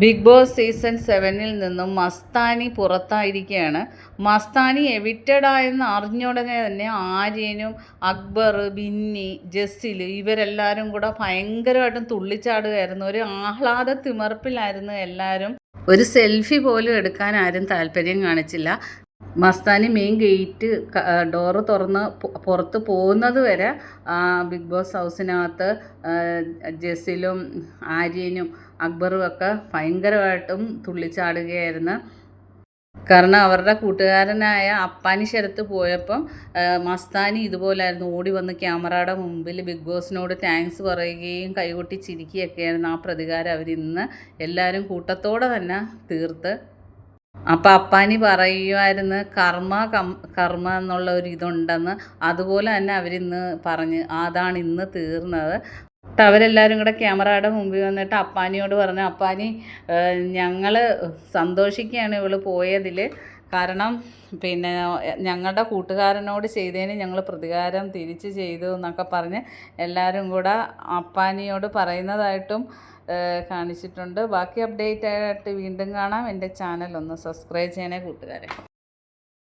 Big boss season സെവനിൽ നിന്നും മസ്താനി പുറത്തായിരിക്കുകയാണ്. മസ്താനി എവിറ്റഡ് ആയെന്ന് അറിഞ്ഞുടനെ തന്നെ ആര്യനും അക്ബർ ബിന്നി ജസ്സിൽ ഇവരെല്ലാവരും കൂടെ ഭയങ്കരമായിട്ടും തുള്ളിച്ചാടുകയായിരുന്നു. ഒരു ആഹ്ലാദ തിമർപ്പിലായിരുന്നു എല്ലാവരും ഒരു സെൽഫി പോലും എടുക്കാൻ ആരും താല്പര്യം കാണിച്ചില്ല. മസ്താനി മെയിൻ ഗേറ്റ് ഡോറ് തുറന്ന് പുറത്ത് പോകുന്നത് വരെ ബിഗ് ബോസ് ഹൗസിനകത്ത് ജെസിലും ആര്യനും അക്ബറും ഒക്കെ ഭയങ്കരമായിട്ടും തുള്ളിച്ചാടുകയായിരുന്നു. കാരണം അവരുടെ കൂട്ടുകാരനായ അപ്പാനി ശരത്ത് പോയപ്പം മസ്താനി ഇതുപോലായിരുന്നു. ഓടി വന്ന് ക്യാമറയുടെ മുമ്പിൽ ബിഗ് ബോസിനോട് താങ്ക്സ് പറയുകയും കൈകൊട്ടി ചിരിക്കുകയൊക്കെയായിരുന്നു ആ പ്രതികാരം അവരിന്ന്. എല്ലാവരും കൂട്ടത്തോടെ തന്നെ തീർത്ത് അപ്പം അപ്പാനി പറയുമായിരുന്നു കർമ്മ കം കർമ്മ എന്നുള്ള ഒരു ഇതുണ്ടെന്ന്. അതുപോലെ തന്നെ അവരിന്ന് പറഞ്ഞ് അതാണ് ഇന്ന് തീർന്നത്. എന്നിട്ട് അവരെല്ലാവരും കൂടെ ക്യാമറയുടെ മുമ്പിൽ വന്നിട്ട് അപ്പാനിയോട് പറഞ്ഞു അപ്പാനി ഞങ്ങൾ സന്തോഷിക്കുകയാണ് ഇവൾ പോയതിൽ കാരണം പിന്നെ ഞങ്ങളുടെ കൂട്ടുകാരനോട് ചെയ്തതിന് ഞങ്ങൾ പ്രതികാരം തിരിച്ച് ചെയ്തു എന്നൊക്കെ പറഞ്ഞ് എല്ലാവരും കൂടെ അപ്പാനിയോട് പറയുന്നതായിട്ടും കാണിച്ചിട്ടുണ്ട്. ബാക്കി അപ്ഡേറ്റ് ആയിട്ട് വീണ്ടും കാണാം. എന്റെ ചാനൽ ഒന്ന് സബ്സ്ക്രൈബ് ചെയ്യണേ കൂട്ടുകാരെ.